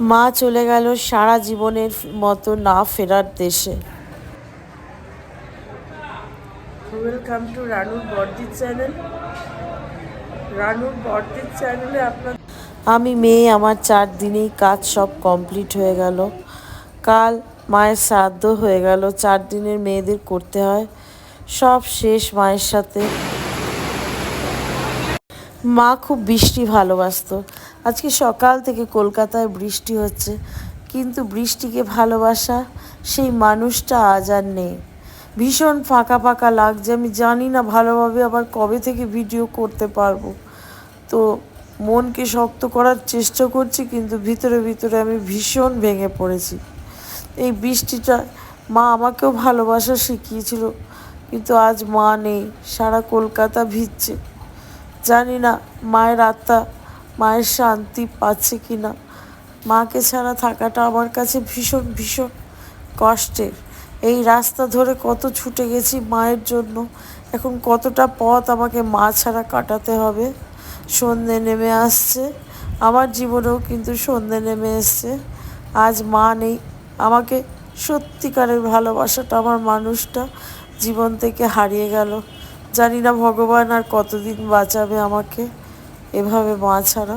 মা চলে গেল সারা জীবনের মতো না ফেরার দেশে। ওয়েলকাম টু রানুর বর্দির চ্যানেল রানুর বর্দির চ্যানেলে আপনার আমি মেয়ে আমার চার দিনেই কাজ সব কমপ্লিট হয়ে গেল। কাল মায়ের শ্রাদ্ধ হয়ে গেল। চার দিনের মেয়েদের করতে হয়। সব শেষ মায়ের সাথে। মা খুব বৃষ্টি ভালোবাসতো। আজকে সকাল থেকে কলকাতায় বৃষ্টি হচ্ছে, কিন্তু বৃষ্টিকে ভালোবাসা সেই মানুষটা আজ আর নেই। ভীষণ ফাঁকা ফাঁকা লাগছে, আমি জানি না ভালোভাবে আবার কবে থেকে ভিডিও করতে পারব। তো মনকে শক্ত করার চেষ্টা করছি, কিন্তু ভিতরে ভিতরে আমি ভীষণ ভেঙে পড়েছি। এই বৃষ্টিটা মা আমাকেও ভালোবাসা শিখিয়েছিল, কিন্তু আজ মা নেই, সারা কলকাতা ভিজছে। জানি না মায়ের আত্মা, মায়ের শান্তি পাচ্ছে কি না মাকে ছাড়া থাকাটা আমার কাছে ভীষণ ভীষণ কষ্টের। এই রাস্তা ধরে কত ছুটে গেছি মায়ের জন্য। এখন কতটা পথ আমাকে মা ছাড়া কাটাতে হবে? সন্ধে নেমে আসছে। আমার জীবনেও কিন্তু সন্ধে নেমে এসছে। আজ মা নেই। আমাকে সত্যিকারের ভালোবাসাটা আমার মানুষটা জীবন থেকে হারিয়ে গেল। জানি না ভগবান আর কতদিন বাঁচাবে আমাকে। এভাবে মা ছাড়া।